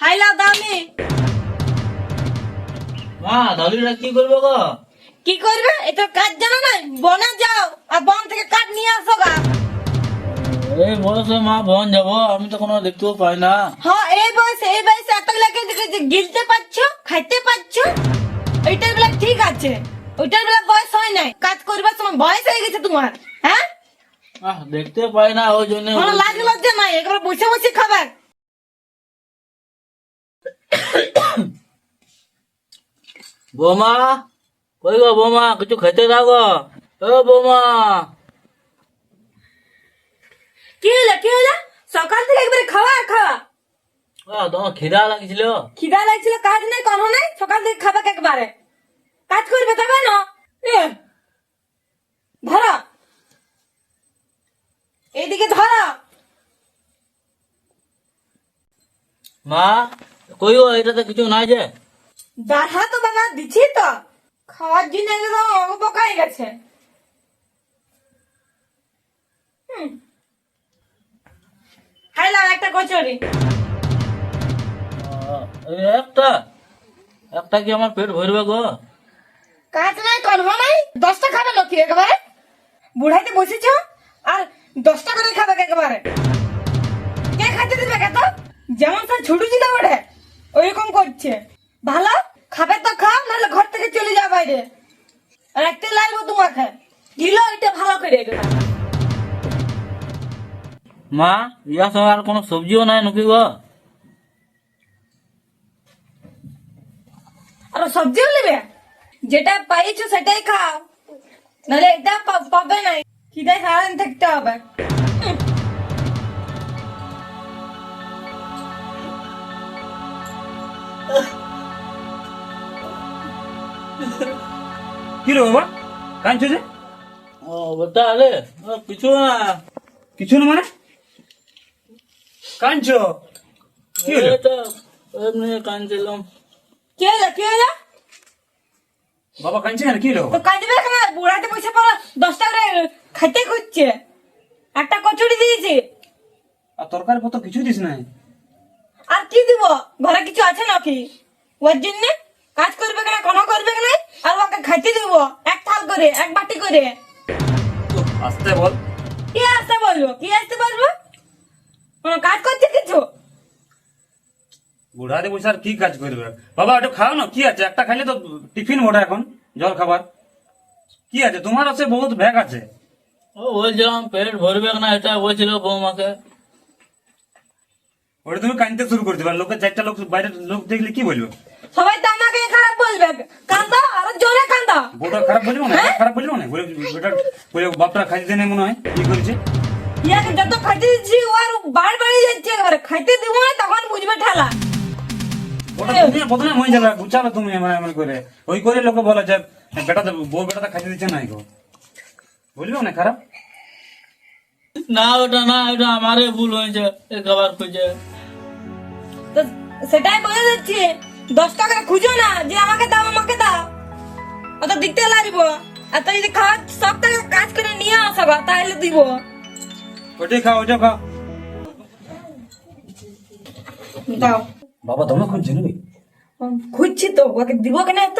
হাইলা দামি। মা দাদুটা কি করবে গো? কি করবে? এটা কাজ জানো না বনে যাও আর বন থেকে কাঠ নিয়ে আসো গা। এই বয়সে মা বন যাব আমি তো কোনো দেখতেও পাই না। হ্যাঁ এই বয়সে এই বয়সে এত লাগে গিলতে পারছ খাইতে পারছ? ওইটার বেলা ঠিক আছে ওইটার বেলা বয়স হয় নাই। কাজ করবার সময় বয়স হয়ে গেছে তোমার হ্যাঁ? দেখতে পাই না ওই জন্য লাজ লজ্জা নাই একবার বসে বসে খাবার। বৌমা কই গো বৌমা কিছু খেতে দাও গো। ও বৌমা। কি হলো কি হলো? সকাল থেকে একবারে খাওয়া আর খাওয়া? আহ, তোমার খিদা লাগছিল? খিদা লাগছিল কাজ নেই কোনো নাই সকাল থেকে খাবে একবারে? কাজ করবে তবে না ধরো। এইদিকে ধরো। মা কই গো এটাতে কিছু নাই যে। দাঁড়া তো বাবা দিচ্ছি তো। খাওয়ার জন্য একদম অবকাই গেছে। খাইলাম একটা কচুরি। একটা? একটা কি আমার পেট ভরবে গো? কাজ নাই কর্ম নাই। দশটা খাবে নাকি একেবারে। বুড়াইতে বসেছ? আর দশটা করে খাবে একেবারে। কে খাইতে দিবে কে তো? যেমন স্যার ছোট ছিল ওঠে ওইরকম করছে। ভালো খাবে তো খাও নাহলে ঘর থেকে চলে যাও বাইরে। রাখতে লাগবো তোমাকে। দিল এটা ভালো করে মা ইয়ার সঙ্গে আর কোনো সবজিও নাই নাকি গো? আর সবজিও নেবে? যেটা পাইছো সেটাই খাও। নাহলে এটা পাবে না খিদায় সারাদিন থাকতে হবে। কি রে বাবা? কাঁদছো যে? ও বেটা আরে কিছু না। কিছু না মানে? কাঁদছো? কি হলো? এমনি কাঁদছিলাম। কে হলো? কে হলো? বাবা কাঁদছে কেন? কি হলো? তো কাঁদবে কেন? বুড়াতে পয়সা পড়া দশটা করে খাইতে খুঁজছে। একটা কচুরি দিয়েছি। আর তরকারি পত্র কিছু দিস নাই। আর কি দিব? ঘরে কিছু আছে নাকি? ওর জন্য কাজ করবে কেন কোনো করবে কেন আর ওকে খাইতে দিব। এক থাল করে এক বাটি করে। আসতে বল। কি আসতে বলব? কি আসতে পারব কোনো কাজ করছে কিছু? বুড়াতে বসে আর কি কাজ করবে? বাবা একটু খাও না কি আছে? একটা খাইলে তো টিফিন ওটা এখন জল খাবার। কি আছে? তোমার আছে বহুত ব্যাগ আছে। ও বলছিলাম পেট ভরবে না এটা বলছিল বৌমাকে। ওটা তুমি কাঁদতে শুরু করে দেবে। লোকের চারটা লোক বাইরে লোক দেখলে কি বলবে? সবাই তো আমাকে খারাপ বলবে। কান্দা আরও জোরে কান্দা। বউটা খারাপ বলব না খারাপ বলব না বলে ওটা বলে বাপটা খাইতে দেয় মনে হয়? কি করেছে? ইয়াকে যত খাইতে দিচ্ছি ও আর বার বাড়ি যাচ্ছে। একেবারে খাইতে দিব না তখন বুঝবে ঠেলা। ওটা তুমি প্রথমে হয়ে যাবে বুঝাবে তুমি এমন এমন করে। ওই করে লোকে বলে যে বেটা বউ বেটাটা খাইতে দিচ্ছে না গো। বলবে না খারাপ? না ওটা না ওটা আমারই ভুল হয়েছে এই খাবার খুঁজে। তো সেটাই বলে দিচ্ছি। দশ টাকা খুঁজো না যে আমাকে দাও আমাকে দাও। অত দিতে লাগবো। আর তো যদি খাওয়ার সব টাকা কাজ করে নিয়ে আসবা তাহলে দিব। ওটাই খাও ওটা খাও। দাও। বাবা দমে খুঁজছে নাকি খুঁজছি তো ওকে দিব কেন এত?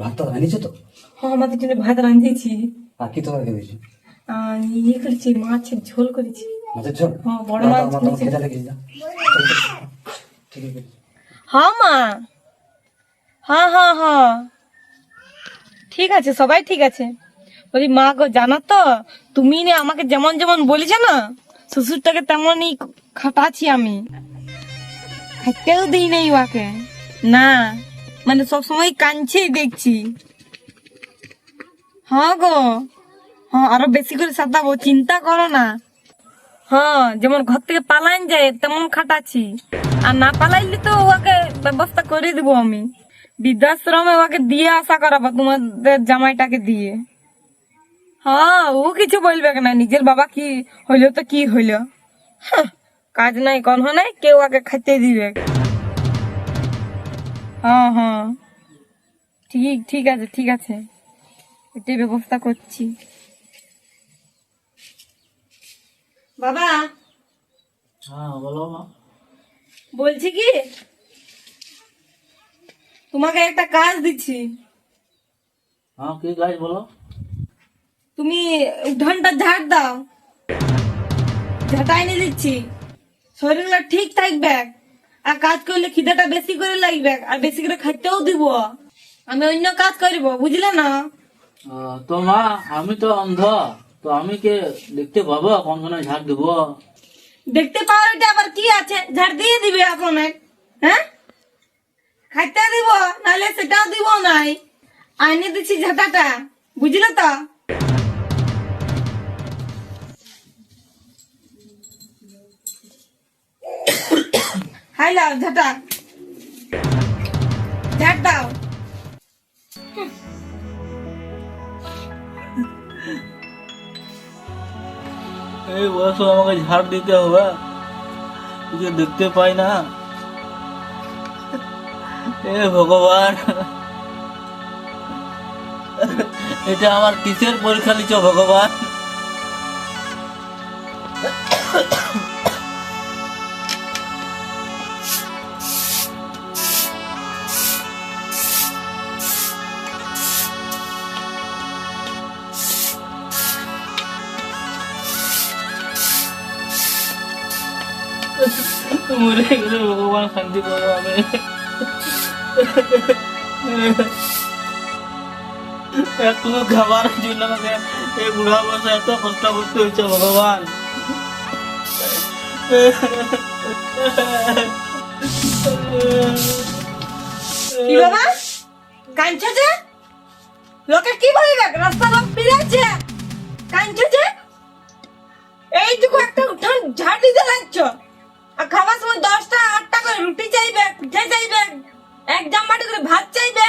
ভাত তো আনিছে তো? হ্যাঁ আমাদের জন্য ভাত রাঁধেছি আর কি তোমার খেয়েছি আর ইয়ে করেছি মাছের ঝোল করেছি। মাছের ঝোল হ্যাঁ, বড় মাছ। খেতে। ঠিক আছে হ্যাঁ মা। হ্যাঁ হ্যাঁ হ্যাঁ। ঠিক আছে সবাই ঠিক আছে। বলি মা গো জানো তো তুমি না আমাকে যেমন যেমন বলেছ না শ্বশুরটাকে তেমনই খাটাচ্ছি আমি। খাইতেও দিই নাই ওকে। না মানে সবসময় কাঁদছেই দেখছি। হ্যাঁ গো। হ্যাঁ আরও বেশি করে সাতাবো চিন্তা করো না। হ্যাঁ যেমন ঘর থেকে পালাইন যায়, তেমন খাটাচ্ছি। আর না পালাইলে তো ওকে ব্যবস্থা করে দিব আমি। বৃদ্ধাশ্রমে ওকে দিয়ে আশা করাবো, তোমাদের জামাইটাকে দিয়ে। হ্যাঁ ও কিছু বলবে না, নিজের বাবা কি হইল তো কি হইল। কাজ নাই কন নাই, কেউ ওকে খাইতে দিবে। হ্যাঁ হ্যাঁ। ঠিক ঠিক আছে ঠিক আছে। এটাই ব্যবস্থা করছি। বাবা। হ্যাঁ বলো মা। বলছি কি? তোমাকে একটা কাজ দিচ্ছি। হ্যাঁ কি কাজ বলো? তুমি উঠানটা ঝাড় দাও। ঝাঁটাই নিয়ে দিচ্ছি। শরীরটা ঠিক থাকবে। আর কাজ করলে খিদেটা বেশি করে লাগবে। আর বেশি করে খাইতেও দিব। আমি অন্য কাজ করব বুঝলে না? তো মা আমি তো অন্ধ। তো আমি কে দেখতে পাবো? কোনখানে ঝাড় দেবো? দেখতে পাওয়ার এটা আবার কি আছে? ঝাড় দিয়ে দিবে আপনার হ্যাঁ? খাইতে দিব, নাহলে সেটাও দিব নাই। আইনে দিচ্ছি ঝাঁটাটা, বুঝলে তো? হাইলাও ঝাঁটা। ঝাড় দাও। এই বয়সে আমাকে ঝাড় দিতে হবে। কিছু দেখতে পাই না। এ ভগবান। এটা আমার কিসের পরীক্ষা নিচ্ছ ভগবান? শান্তি করো আমি। খাবার জন্য আমাকে এই বুড়া বয়সে এত কষ্ট করতে হচ্ছে ভগবান। যে? লোকে কি বলবে রাস্তা লোক ফিরেছে কাঁদছো যে? এইটুকু একটা উঠান দিতে লাগছো। আর খাবার সময় দশটা, আটটা করে রুটি চাইবে, পিঠে চাইবে, এক জামাটি করে ভাত চাইবে।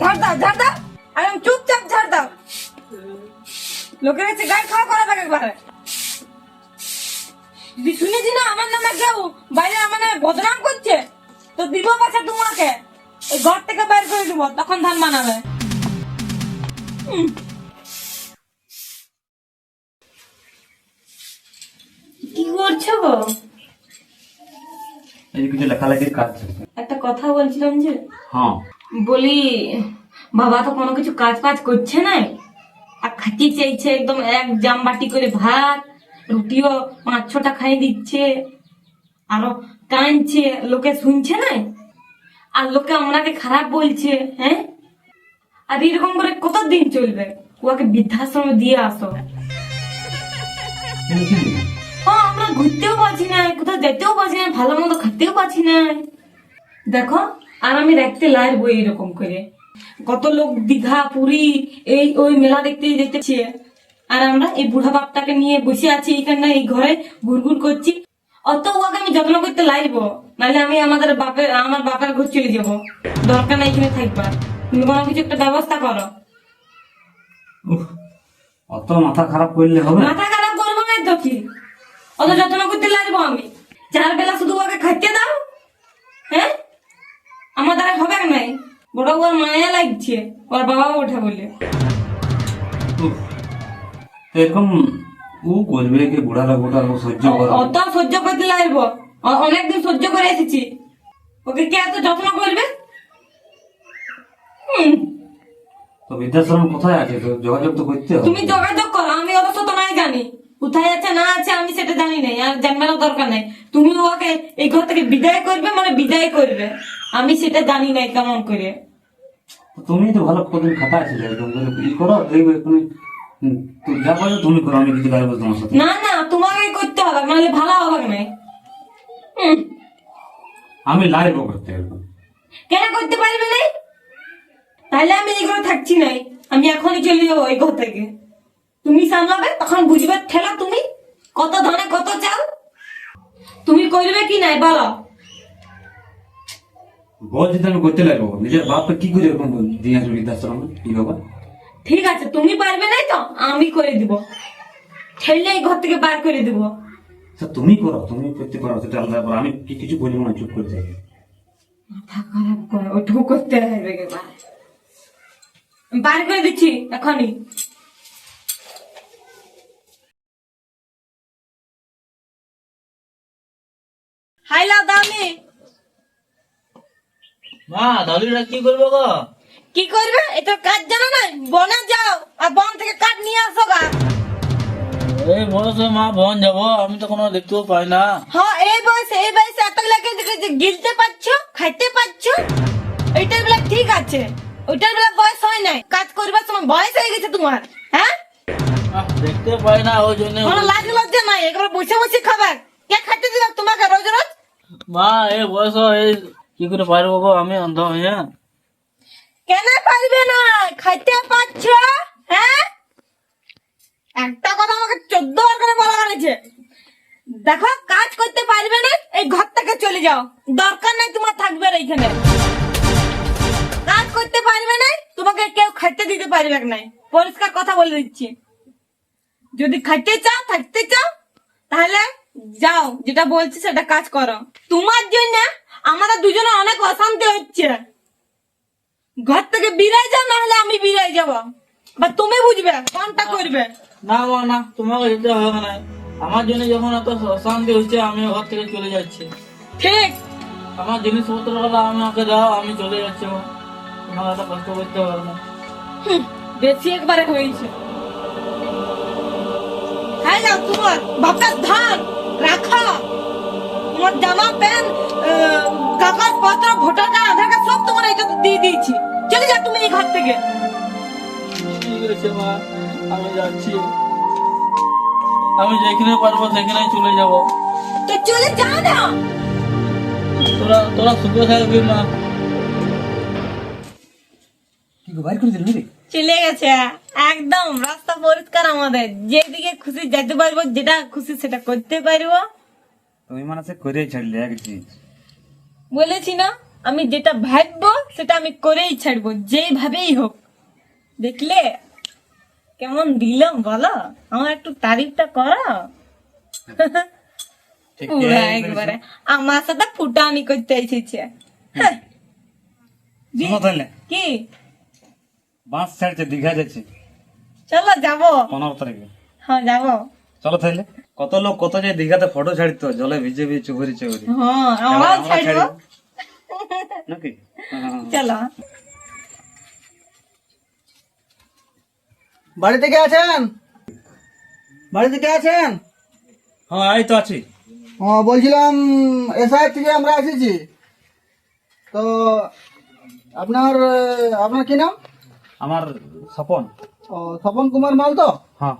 ঝাড় দাও ঝাড় দাও আর চুপচাপ ঝাড় দাও। লোকের কাছে গায়ে খাওয়া করা থাকে একবারে। শুনেছি না, আমার নামে কেউ বাইরে আমার নামে বদনাম করছে? তো দিব পাশে তোমাকে। এই ঘর থেকে বের করে দিব, তখন ধান বানাবে উম। কি করছ গো এই কিছু লেখালেখির কাজ একটা কথা বলছিলাম যে হ্যাঁ। বলি বাবা তো কোনো কিছু কাজ ফাজ করছে না। আর খাটি চাইছে একদম এক জামবাটি করে ভাত রুটিও পাঁচ ছটা খাই দিচ্ছে। আরও কাঁদছে লোকে শুনছে না। আর লোকে আমাকে খারাপ বলছে হ্যাঁ? আর এরকম করে কতদিন চলবে? ওকে বৃদ্ধাশ্রমে দিয়ে আসো। ঘুরতেও পারছি না কোথাও যেতেও পারছি না ভালো মন্দ খেতেও পারছি না। দেখো আর আমি রাখতে লাগবো এরকম করে। কত লোক দীঘা পুরী এই ওই মেলা দেখতে যেতেছে আর আমরা এই বুড়া বাপটাকে নিয়ে বসে আছি এইখানে এই ঘরে ঘুরঘুর করছি। অত ওকে আমি যত্ন করতে লাগবো নাহলে আমি আমাদের বাপের আমার বাপের ঘর চলে যাব। দরকার নাই এখানে থাকবার। তুমি কোনো কিছু একটা ব্যবস্থা করো। অত মাথা খারাপ করলে হবে মাথা খারাপ করব না তো কি? অত যত্ন করতে লাগবো আমি। চার বেলা শুধু ওকে খাইতে দাও হ্যাঁ? আমার দ্বারা হবে নাই বড় ওর মায়া লাগছে ওর বাবাও ওঠে বলে। এরকম ও করবে কি বুড়া ওটা লোক সহ্য করো অত সহ্য করতে লাগবো। অনেকদিন সহ্য করে এসেছি। ওকে কে এত যত্ন করবে? তো বৃদ্ধাশ্রম কোথায় আছে? তো যোগাযোগ তো করতে হবে। তুমি যোগাযোগ করো আমি অবশ্য তো নাই জানি। কোথায় আছে না আছে আমি সেটা জানি নাই আর জানবারও দরকার নাই। তুমি ওকে এই ঘর থেকে বিদায় করবে মানে বিদায় করবে? আমি সেটা জানি নাই কেমন করে। তুমি তো ভালো কদিন খাতা আছে ই করো দেখবে এক্ষুনি হুম, তো যা বলো তুমি করো আমি কিছু লাগবে তোমার সাথে। না না তোমাকে করতে হবে মানে ভালো হবে না। আমি লাইভ করতে এরকম কেন করতে পারবে না তাহলে আমি এই ঘরে থাকছি নাই আমি এখনই চলে যাব এই ঘর থেকে। তুমি সামলাবে তখন বুঝবে ঠেলা তুমি কত ধানে কত চাল? তুমি করবে কি নাই? বলো। বলছি তো আমি করতে লাগবো। নিজের বাপকে কি করে এরকম দিয়ে আসবে বৃদ্ধাশ্রমে? কি বাবা ঠিক আছে তুমি পারবে না তো আমি করে দিব। ঠেললে এই ঘর থেকে বার করে দিব। আচ্ছা, তুমি করো তুমি করতে পারো সেটা আলাদা ব্যাপার। আমি কি কিছু বলব না চুপ করে যাই মাথা খারাপ করে ওইটুকু করতে হবে বার করে দিচ্ছি এখনই। হাইলা দামি। মা দাদুটা কি করব গো? কি করবে? এটা কাজ জানো না বনে যাও আর বন থেকে কাঠ নিয়ে আসো গা। এই বয়সে মা বন যাব আমি তো কোনো দেখতেও পাই না। হ্যাঁ এই বয়সে এই বয়সে এতগুলা কে গিলতে পারছ খাইতে পারছ? এইটার বেলা ঠিক আছে ওইটার বেলা বয়স হয় নাই। কাজ করবার সময় বয়স হয়ে গেছে তোমার হ্যাঁ? দেখতে পাই না ওই জন্য কোনো লাজ লজ্জা নাই একবার বসে বসে খাবার। কে খাইতে দিবে তোমাকে রোজ রোজ? মা এই বয়স এই কি করে পারব গো? আমি অন্ধ হয়ে। কেন পারবে না? খাইতে পাচ্ছ হ্যাঁ? একটা কথা আমাকে চোদ্দ বার করে বলা হয়েছে। দেখো, কাজ করতে পারবে না, এই ঘর থেকে চলে যাও। দরকার নাই তোমার থাকবে এইখানে। কাজ করতে পারবে না, তোমাকে কেউ খাইতে দিতে পারবে না। পরিষ্কার কথা বলে দিচ্ছি। যদি খাইতে চাও, থাকতে চাও, তাহলে যাও যেটা বলছি সেটা কাজ করো। তোমার জন্য আমাদের দুজনে অনেক অশান্তি হচ্ছে। ঘর থেকে বিরাই যাও নাহলে আমি বিরাই যাব। বা তুমি বুঝবে কোনটা করবে? না মা না তোমাকে যেতে হবে না। আমার জন্য যখন এত অশান্তি হচ্ছে আমি ঘর থেকে চলে যাচ্ছি। ঠিক। আমার জিনিসপত্র আমাকে দাও আমি চলে যাচ্ছি মা। তোমার এত কষ্ট করতে হবে না। বেশি একবারে হয়েছে। হ্যাঁ যাও তোমার বাপের ধান। রাখো। তোমার জামা প্যান্ট আহ, কাগজ পত্র ভোটার কার্ড আধার কার্ড সব তোমার এটা দিয়ে দিয়েছি। চলে যাও তুমি এই ঘর থেকে। ঠিক আছে মা? আমি যাচ্ছি। আমি যেখানে পারব সেখানে চলে যাব। তো চলে যাও না। তোরা তোরা সুখে থাকবি মা। কি গো বাইর করে দিল চলে গেছে। একদম রাস্তা পরিষ্কার আমাদের। যেদিকে খুশি যেতে পারব যেটা খুশি সেটা করতে পারব। তুমি মানে করে ছাড়লে এক জিনিস। বলেছি না আমি যেটা ভাববো সেটা আমি করেই ছাড়বো যেভাবেই হোক। দেখলে কেমন দিলাম বলো? আমার একটু তারিফটা করো। একবারে। আমার সাথে ফুটানি করতে এসেছে। হ্যাঁ। কি? বাস ছাড়ছে দীঘা যাচ্ছে। চলো যাব। পনেরো তারিখে হ্যাঁ যাব। চলো তাহলে। কত লোক কত যে দীঘাতে ফটো ছাড়তো জলে ভিজে ভিজে চুবরি চুবরি হ্যাঁ আমরাও ছাড়বো। নাকি? হ্যাঁ। চলো। বাড়িতে কে আছেন? বাড়িতে কে আছেন? হ্যাঁ এই তো আছি। ও বলছিলাম এসআই থেকে আমরা এসেছি। তো আপনার আপনার কি নাম? আমার স্বপন। ও স্বপন কুমার মাল তো? হ্যাঁ।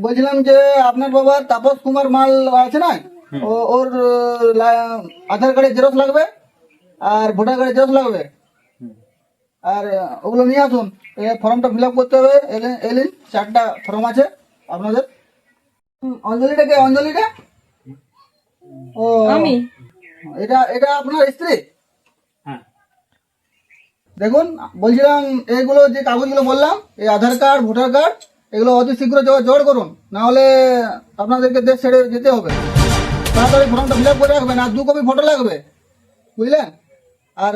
বলছিলাম যে আপনার বাবার তাপস কুমার মাল আছে না? ও ওর লা- আধার কার্ডের জেরক্স লাগবে আর ভোটার কার্ডের জেরক্স লাগবে। আর ওগুলো নিয়ে আসুন। এই ফর্মটা ফিল আপ করতে হবে। এলেন এলেন চারটা ফর্ম আছে আপনাদের। অঞ্জলিটা কে? অঞ্জলিটা? ও আমি এটা এটা আপনার স্ত্রী? দেখুন বলছিলাম এইগুলো যে কাগজগুলো বললাম এই আধার কার্ড ভোটার কার্ড এগুলো অতি শীঘ্র জোগাড় করুন। না হলে আপনাদেরকে দেশ ছেড়ে যেতে হবে। তাড়াতাড়ি ফর্মটা ফিল আপ করে রাখবেন আর দু কপি ফটো লাগবে। বুঝলেন? আর?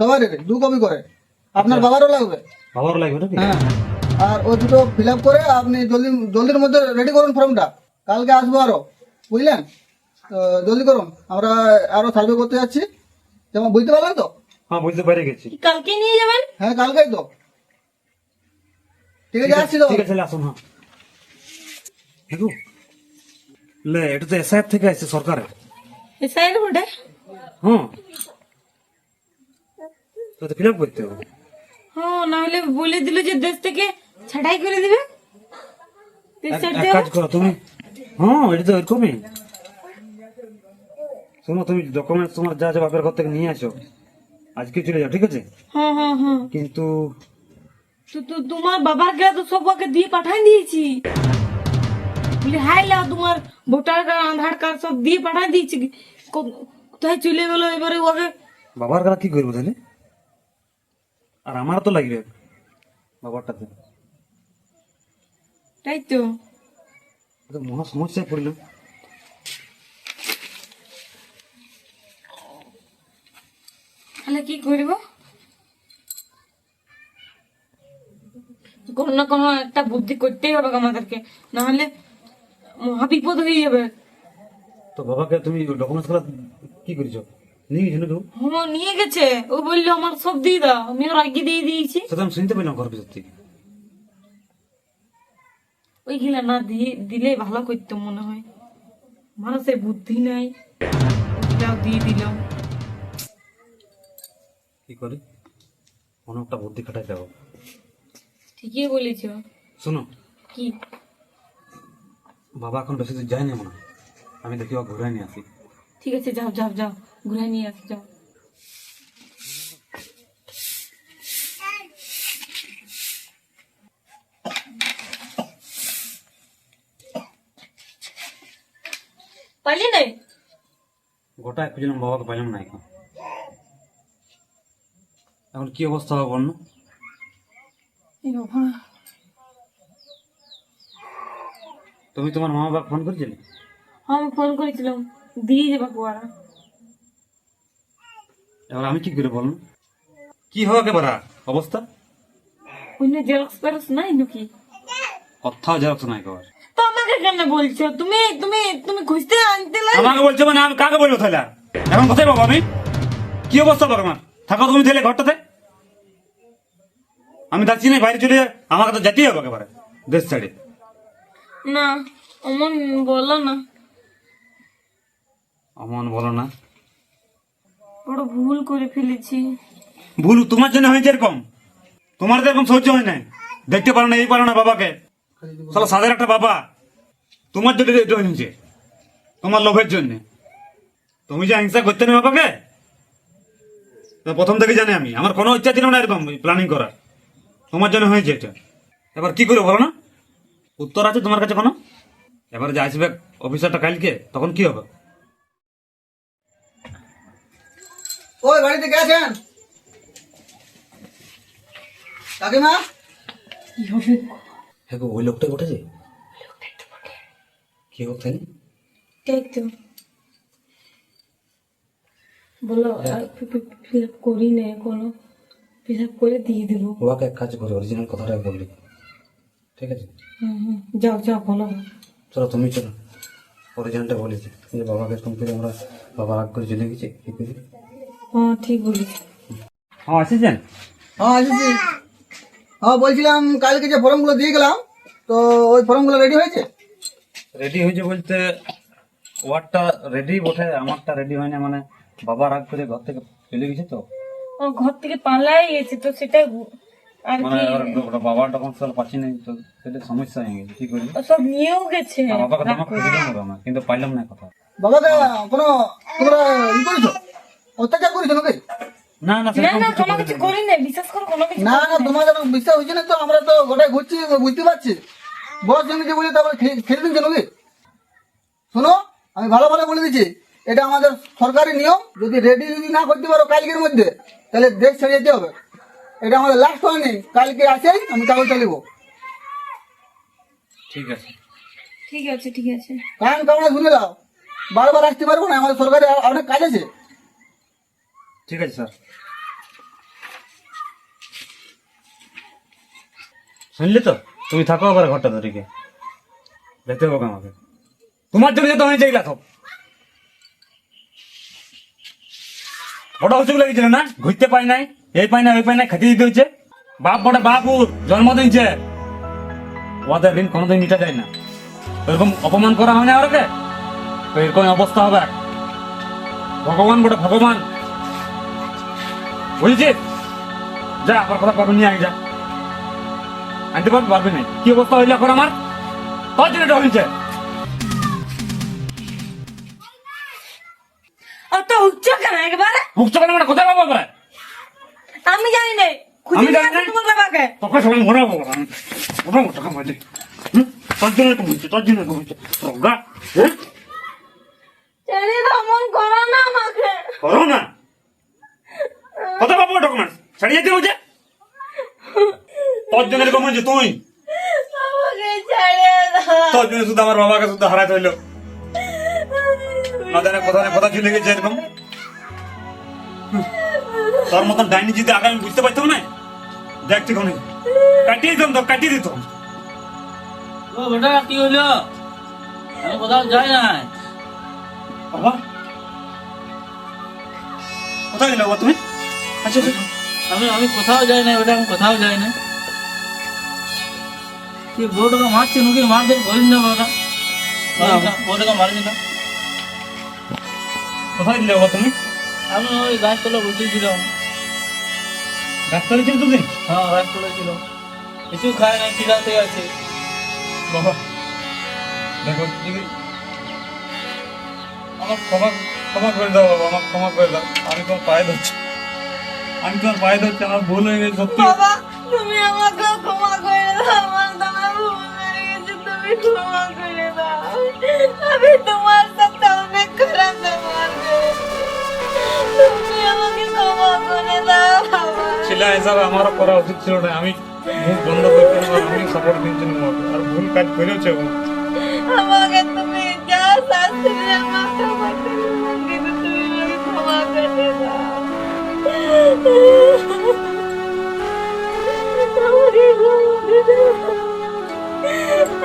সবারই দু কপি করে। আপনার বাবারও লাগবে। বাবার লাগবে হ্যাঁ। আর ওই দুটো ফিল আপ করে আপনি জলদি জলদির মধ্যে রেডি করুন ফর্মটা। কালকে আসব আরও। বুঝলেন? তো জলদি করুন। আমরা আরও সার্ভে করতে যাচ্ছি। যেমন বুঝতে পারলেন তো? হ্যাঁ বুঝতে পেরে গেছি। কালকে নিয়ে যাবেন? হ্যাঁ কালকেই তো। ঠিক আছে আসছি তো ঠিক আছে আসুন হ্যাঁ। দেখো লে এটা তো এসআইএফ থেকে আসছে ভোটার হ্যাঁ তো ফিল আপ করতে হবে। হ্যাঁ নাহলে বলে দিল যে দেশ থেকে ছাড়াই করে দিবে। কাজ করো তুমি। হ্যাঁ এটা তো এরকমই। শোনো তুমি ডকুমেন্টস তোমার যা যা বাপের ঘর থেকে নিয়ে আসো। আজকে চলে যাও ঠিক আছে? হ্যাঁ হ্যাঁ হ্যাঁ। কিন্তু তো তো তোমার বাবার গা তো সব ওকে দিয়ে পাঠাই দিয়েছি। বলি হাই লাও তোমার ভোটার কার্ড আধার কার্ড সব দিয়ে পাঠাই দিয়েছি। কো- কোথায় চলে গেলো এবারে ওকে? বাবার গলা কি করব তাহলে? আর আমার তো লাগবে বাবারটাতে। তাই তো। মহা সমস্যায় পড়লাম। তাহলে কি করব? কোনো না কোনো একটা বুদ্ধি করতেই হবে আমাদেরকে। নাহলে মহা বিপদ হয়ে যাবে। তো বাবাকে তুমি ডকুমেন্টসগুলো কি করেছ? নিয়ে গেছো না কেউ? হ্যাঁ নিয়ে গেছে। ও বলল আমার সব দিয়ে দাও। আমি ওর আগে দিয়ে দিয়েছি। সেটা আমি শুনতে পেলাম ঘর ভিতর থেকে। ওইগুলা না দিয়ে দিলে ভালো করতো মনে হয়। মানুষের বুদ্ধি নাই। দিয়ে দিল কি করে? কোনো একটা বুদ্ধি খাটাই দেবো। ঠিকই বলেছ। শোনো। কি? বাবা এখন বেশি দূর যায় না মনে হয়। আমি দেখি ও ঘুরে নিয়ে আসি। ঠিক আছে যাও যাও যাও ঘুরে নিয়ে আসি যাও। পালি নাই গোটায় খুঁজলাম বাবাকে পাইলাম না এখন। এখন কি অবস্থা হবে বাবা। তুমি তোমার মা বাবা ফোন করেছিলে? হ্যাঁ, আমি ফোন করেছিলাম। দিয়ে যাবা কুয়ারা এবার আমি কি করে বল না? কি হবে একেবারে অবস্থা? অন্য জেরক্স ফেরক্স নাই নাকি? কোথাও জেরক্স নাই একেবারে তো আমাকে কেন বলছো? তুমি তুমি তুমি খুঁজতে আনতে লাগে আমাকে বলছো মানে আমি কাকে বলব তাহলে? এখন কোথায় পাবো আমি কি অবস্থা পাবো আমার থাকো তুমি তাহলে ঘরটাতে। আমি যাচ্ছি না বাইরে চলে আমাকে তো যেতেই হবে একেবারে দেশ ছাড়ে। না অমন বলো না। অমন বলো না। বড় ভুল করে ফেলেছি। ভুল তোমার জন্য হয়েছে এরকম। তোমার তো এরকম সহ্য হয় নাই। দেখতে পারো না এই পারো না বাবাকে। সালা সাদের একটা বাবা। তোমার জন্য এটা হয়েছে। তোমার লোভের জন্য। তুমি যে হিংসা করতে না বাবাকে প্রথম থেকে জানি আমি। আমার কোনো ইচ্ছা ছিল না এরকম প্ল্যানিং করার। তোমার জন্য হয়েছে এটা। এবার কি করে বলো না? উত্তর আছে তোমার কাছে কোনো? এবার যে আসবে অফিসারটা কালকে তখন কি হবে? ওই বাড়িতে কে আছেন? কাকিমা? কি হবে? হ্যাঁ গো, ওই লোকটা উঠেছে কি করতে তাই তো। বলো ফিল আপ করি না এখনও। আপ করে দিয়ে দেবো। ওকে এক কাজ করে অরিজিনাল কথাটা বললি ঠিক আছে। যাও যাও বলো। চলো তুমি চলো। অরিজিনালটা বলেছি যে বাবাকে এরকম করে আমরা বাবা রাগ করে চলে গেছি কি করি? হ্যাঁ ঠিক বলেছি। হ্যাঁ আসেছেন? হ্যাঁ আসিছি। হ্যাঁ বলছিলাম কালকে যে ফর্মগুলো দিয়ে গেলাম তো ওই ফর্মগুলো রেডি হয়েছে? রেডি হয়েছে বলতে ওয়ারটা রেডি বটে আমারটা রেডি হয়নি মানে বাবা রাগ করে ঘর থেকে চলে গেছে তো। ও ঘর থেকে পালাই গেছে তো সেটা আর মানে কি? পাচ্ছি না তো সেটা সমস্যা হয়ে গেছে কি করি সব নিয়েও গেছে আর বাবাকে তোমাকে খুঁজলাম ওরা কিন্তু পাইলাম না কথা। বাবাকে কোনো তোমরা ই করেছ? অত্যাচার করেছ নাকি? না না না না কোনো করিনি। কিছু করি না বিশ্বাস করো কোনো কিছু না না বিশ্বাস হচ্ছে না তো আমরা তো গোটায় ঘুরছি বুঝতে পারছি। বস জমিকে বলে তারপরে খে- খেতে দিচ্ছে নাকি? শোনো আমি ভালো ভালো বলে দিচ্ছি। এটা আমাদের সরকারি নিয়ম। যদি রেডি যদি না করতে পারো কালকের মধ্যে তাহলে দেশ ছেড়ে যেতে হবে। এটা আমাদের লাস্ট হয়নি কালকে আসেই আমি কাগজ নেব। ঠিক আছে। ঠিক আছে ঠিক আছে। কারণ শুনে দাও বারবার আসতে পারব না আমাদের সরকারি অনেক কাজ আছে। ঠিক আছে স্যার। শুনলি তো? তুমি থাকো আবার ঘরটা যেতে হবে আমাকে। তোমার জন্য যেতে হয়েছে এগুলা সব লেগেছিল না? ঘুরতে পাই নাই, এই পাই না ওই পাই না খেতে দিতে হচ্ছে। বাপ বাপুর ওদের ঋণ কোনোদিন যায় না। এরকম অপমান করা হয় না তো এরকম অবস্থা হবে। ভগবান বটে, ভগবান। বুঝেছিস? যা, আমার কথা পারবে নিয়ে আগে যা। আনতে পারবে পারবে না কি অবস্থা হইলে এখন আমার? তোর জন্য এটা হয়েছে আর তো উচ্চ কেন একবারে? মুখ চোখে মানে কোথায় পাবো? আমি জানি না। আমি জানি না। তোমার বাবাকে। তোকে সবাই মনে হব তোর জন্য তো হয়েছে তোর জন্য তো হয়েছে। রোগা ছেড়ে দাও মন করো না আমাকে। করো না? কোথায় পাবো ডকুমেন্টস ছাড়িয়ে যেতে হয়েছে তোর জন্য এরকম হয়েছে তুই। তোর জন্য শুধু আমার বাবাকে শুধু হারাতে হইল। না জানে কোথায় না কোথায় চলে গেছে এরকম। তোর মতন ডাইনি যদি আগে আমি বুঝতে পারতাম না দেখ ঠিক অনেক কাটিয়ে দিতাম তো কাটিয়ে দিতাম। ও বেটা কি হইল? আমি কোথাও যাই নাই। বাবা। কোথায় গেলে বাবা তুমি? আচ্ছা আচ্ছা। আমি আমি কোথাও যাই না বেটা আমি কোথাও যাই না তুই বউটাকে মারছি নাকি? মারধর করিস না বাবা। বউটাকে মারিস না। কোথায় গেলে বাবা তুমি? আমি ওই গাছতলা বসেছিলাম। ডাক্তার ছিল তুমি হ্যাঁ গাছতলা ছিল। কিছু খায় না খিদাতে আছে। বাবা দেখো যদি আমার ক্ষমা ক্ষমা করে দাও বাবা আমার ক্ষমা করে দাও। আমি তোমার পায়ে ধরছি। আমি তোমার পায়ে ধরছি আমার ভুল হয়ে গেছে সত্যি। বাবা তুমি আমাকে ক্ষমা করে দাও আমার তোমার ভুল হয়ে গেছে তুমি ক্ষমা করে দাও। ছেলে হিসাবে আমার করা উচিত ছিল না। আমি মুখ বন্ধ করতে আমি সাপোর্ট দিচ্ছি না আর ভুল কাজ করেছে ও। আমাকে তুমি যা শাস্তি দিয়ে আমাকে ক্ষমা করে কিন্তু তুমি আমাকে ক্ষমা করে দাও। আমাকে ক্ষমা করে দাও।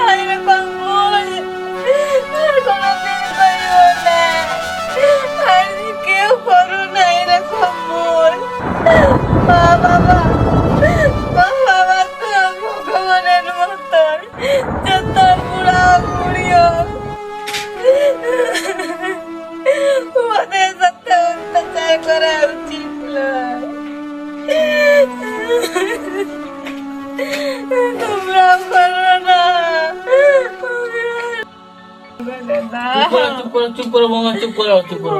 আরে কমল আর কোনোদিন করিও না। আর কেউ করো না, এরকম মন চুপ করো চুপ করো চুপ করো চুপ করো চুপ করো।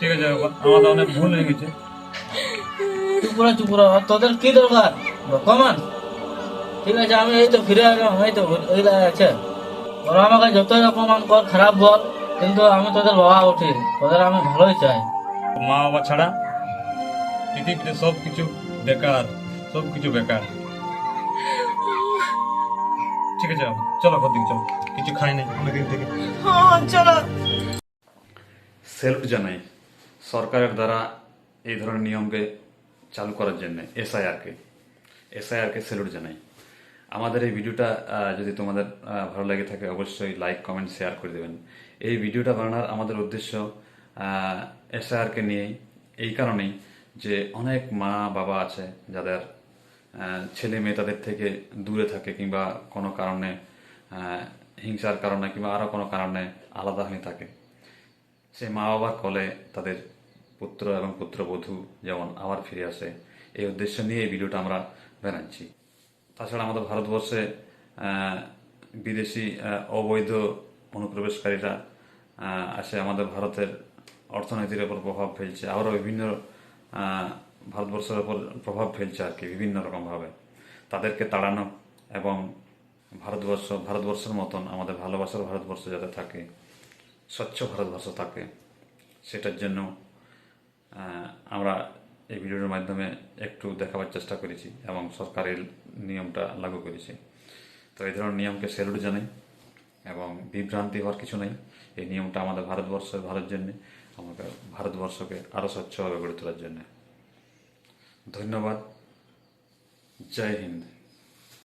ঠিক আছে আমাদের অনেক ভুল হয়ে গেছে। চুপ করো চুপ করো আর তোদের কি দরকার? কমান ঠিক আছে আমি এই তো ফিরে এলাম এই তো ওইগুলা আছে। ওরা আমাকে যতই অপমান কর খারাপ বল কিন্তু আমি তোদের বাবা উঠি তোদের আমি ভালোই চাই। মা বাবা ছাড়া পৃথিবীতে সব কিছু বেকার সব কিছু বেকার। ঠিক আছে চলো ঘর দিকে চলো। কিছু খাই নাই। অনেকদিন থেকে। হ্যাঁ চলো। সেলফ জানাই। সরকারের দ্বারা এই ধরনের নিয়মকে চালু করার জন্য এসআইআরকে এসআইআরকে স্যালুট জানাই। আমাদের এই ভিডিওটা যদি তোমাদের ভালো লাগে থাকে, অবশ্যই লাইক কমেন্ট শেয়ার করে দেবেন। এই ভিডিওটা বানানোর আমাদের উদ্দেশ্য এসআইআরকে নিয়েই এই কারণেই যে অনেক মা বাবা আছে যাদের ছেলে মেয়ে তাদের থেকে দূরে থাকে কিংবা কোনো কারণে হিংসার কারণে কিংবা আরও কোনো কারণে আলাদা হয়ে থাকে। সে মা বাবার কলে তাদের পুত্র এবং পুত্রবধূ যেমন আবার ফিরে আসে, এই উদ্দেশ্য নিয়ে এই ভিডিওটা আমরা বানাচ্ছি। তাছাড়া আমাদের ভারতবর্ষে বিদেশি অবৈধ অনুপ্রবেশকারীরা আসে আমাদের ভারতের অর্থনীতির ওপর প্রভাব ফেলছে। আরও বিভিন্ন ভারতবর্ষের ওপর প্রভাব ফেলছে আর কি, বিভিন্ন রকমভাবে। তাদেরকে তাড়ানো এবং ভারতবর্ষ, ভারতবর্ষের মতন আমাদের ভালোবাসার ভারতবর্ষ যাতে থাকে স্বচ্ছ ভারতবর্ষ থাকে। সেটার জন্য আমরা এই ভিডিওর মাধ্যমে একটু দেখাবার চেষ্টা করেছি এবং সরকারের নিয়মটা লাগু করেছি। তো এই ধরনের নিয়মকে স্যালুট জানাই এবং বিভ্রান্তি হওয়ার কিছু নেই। এই নিয়মটা আমাদের ভারতবর্ষের ভালোর জন্যে আমাকে ভারতবর্ষকে আরও স্বচ্ছভাবে গড়ে তোলার জন্যে। ধন্যবাদ। জয় হিন্দ।